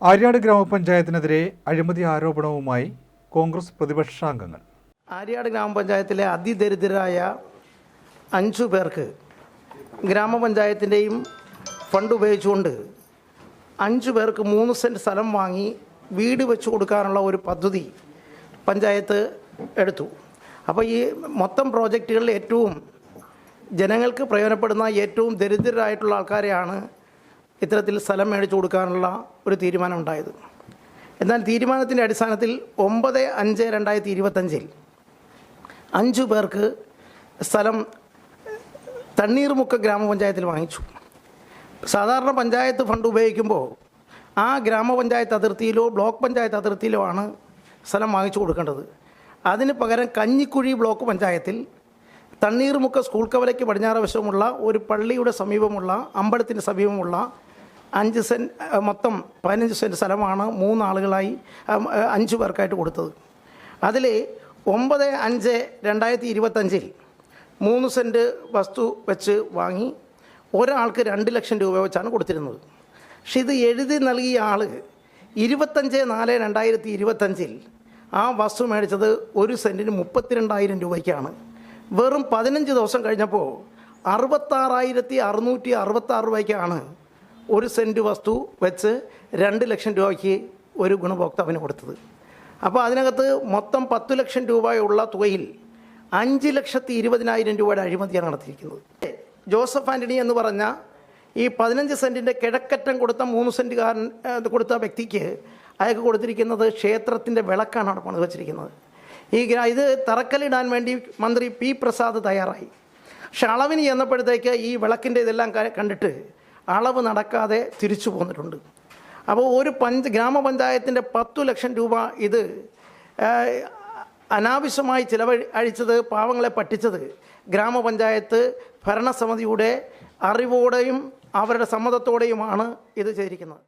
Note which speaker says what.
Speaker 1: ആര്യാട് ഗ്രാമപഞ്ചായത്തിനെതിരെ അഴിമതി ആരോപണവുമായി കോൺഗ്രസ് പ്രതിപക്ഷാംഗങ്ങൾ
Speaker 2: ആര്യാട് ഗ്രാമപഞ്ചായത്തിലെ അതിദരിദ്രരായ അഞ്ചു പേർക്ക് ഗ്രാമപഞ്ചായത്തിന്റെയും ഫണ്ട് ഉപയോഗിച്ചുകൊണ്ട് അഞ്ചു പേർക്ക് മൂന്ന് സെന്റ് സ്ഥലം വാങ്ങി വീട് വെച്ചു കൊടുക്കാനുള്ള ഒരു പദ്ധതി പഞ്ചായത്ത് എടുത്തു. അപ്പോൾ ഈ മൊത്തം പ്രോജക്റ്റുകളിൽ ഏറ്റവും ജനങ്ങൾക്ക് പ്രയോജനപ്പെടുന്ന ഏറ്റവും ദരിദ്രരായിട്ടുള്ള ആൾക്കാരെയാണ് ഇത്തരത്തിൽ സ്ഥലം മേടിച്ചു കൊടുക്കാനുള്ള ഒരു തീരുമാനം ഉണ്ടായത്. എന്നാൽ തീരുമാനത്തിന്റെ അടിസ്ഥാനത്തിൽ ഒമ്പത് അഞ്ച് രണ്ടായിരത്തി ഇരുപത്തഞ്ചിൽ അഞ്ചു പേർക്ക് സ്ഥലം തണ്ണീർമുക്ക ഗ്രാമപഞ്ചായത്തിൽ വാങ്ങിച്ചു. സാധാരണ പഞ്ചായത്ത് ഫണ്ട് ഉപയോഗിക്കുമ്പോൾ ആ ഗ്രാമപഞ്ചായത്ത് അതിർത്തിയിലോ ബ്ലോക്ക് പഞ്ചായത്ത് അതിർത്തിയിലോ ആണ് സ്ഥലം വാങ്ങിച്ചു കൊടുക്കേണ്ടത്. അതിന് പകരം കഞ്ഞിക്കുഴി ബ്ലോക്ക് പഞ്ചായത്തിൽ തണ്ണീർമുക്ക സ്കൂൾ കവലയ്ക്ക് പടിഞ്ഞാറ് വശമുള്ള ഒരു പള്ളിയുടെ സമീപമുള്ള അമ്പലത്തിന് സമീപമുള്ള അഞ്ച് സെന്റ് മൊത്തം പതിനഞ്ച് സെന്റ് സ്ഥലമാണ് മൂന്നാളുകളായി അഞ്ച് പേർക്കായിട്ട് കൊടുത്തത്. അതിൽ ഒമ്പത് അഞ്ച് രണ്ടായിരത്തി ഇരുപത്തഞ്ചിൽ മൂന്ന് സെന്റ് വസ്തു വെച്ച് വാങ്ങി ഒരാൾക്ക് രണ്ട് ലക്ഷം രൂപ വെച്ചാണ് കൊടുത്തിരുന്നത്. പക്ഷെ ഇത് എഴുതി നൽകിയ ആൾ ഇരുപത്തഞ്ച് നാല് രണ്ടായിരത്തി ഇരുപത്തഞ്ചിൽ ആ വസ്തു മേടിച്ചത് ഒരു സെന്റിന് മുപ്പത്തിരണ്ടായിരം രൂപയ്ക്കാണ്. വെറും പതിനഞ്ച് ദിവസം കഴിഞ്ഞപ്പോൾ അറുപത്താറായിരത്തി അറുന്നൂറ്റി അറുപത്താറ് രൂപയ്ക്കാണ് ഒരു സെന്റ് വസ്തു വെച്ച് രണ്ട് ലക്ഷം രൂപയ്ക്ക് ഒരു ഗുണഭോക്താവിന് കൊടുത്തത്. അപ്പോൾ അതിനകത്ത് മൊത്തം പത്തു ലക്ഷം രൂപയുള്ള തുകയിൽ അഞ്ച് ലക്ഷത്തി ഇരുപതിനായിരം രൂപയുടെ അഴിമതിയാണ് നടത്തിയിരിക്കുന്നത്. ജോസഫ് ആന്റണി എന്ന് പറഞ്ഞ ഈ പതിനഞ്ച് സെന്റിന്റെ കിഴക്കറ്റം കൊടുത്ത മൂന്ന് സെന്റുകാരൻ കാരൻ കൊടുത്ത വ്യക്തിക്ക് അയാൾക്ക് കൊടുത്തിരിക്കുന്നത് ക്ഷേത്രത്തിന്റെ വിളക്കാണ് അവിടെ പണിത് വെച്ചിരിക്കുന്നത്. ഈ ഇത് തറക്കല്ലിടാൻ വേണ്ടി മന്ത്രി പി പ്രസാദ് തയ്യാറായി. പക്ഷെ അളവിന് ചെന്നപ്പോഴത്തേക്ക് ഈ വിളക്കിന്റെ ഇതെല്ലാം കണ്ടിട്ട് അളവ് നടക്കാതെ തിരിച്ചു പോന്നിട്ടുണ്ട്. അപ്പോൾ ഒരു പഞ്ച് ഗ്രാമപഞ്ചായത്തിന്റെ പത്തു ലക്ഷം രൂപ ഇത് അനാവശ്യമായി ചിലവഴി അഴിച്ചത് പാവങ്ങളെ പറ്റിച്ചത് ഗ്രാമപഞ്ചായത്ത് ഭരണസമിതിയുടെ അറിവോടെയും അവരുടെ സമ്മതത്തോടെയുമാണ് ഇത് ചെയ്തിരിക്കുന്നത്.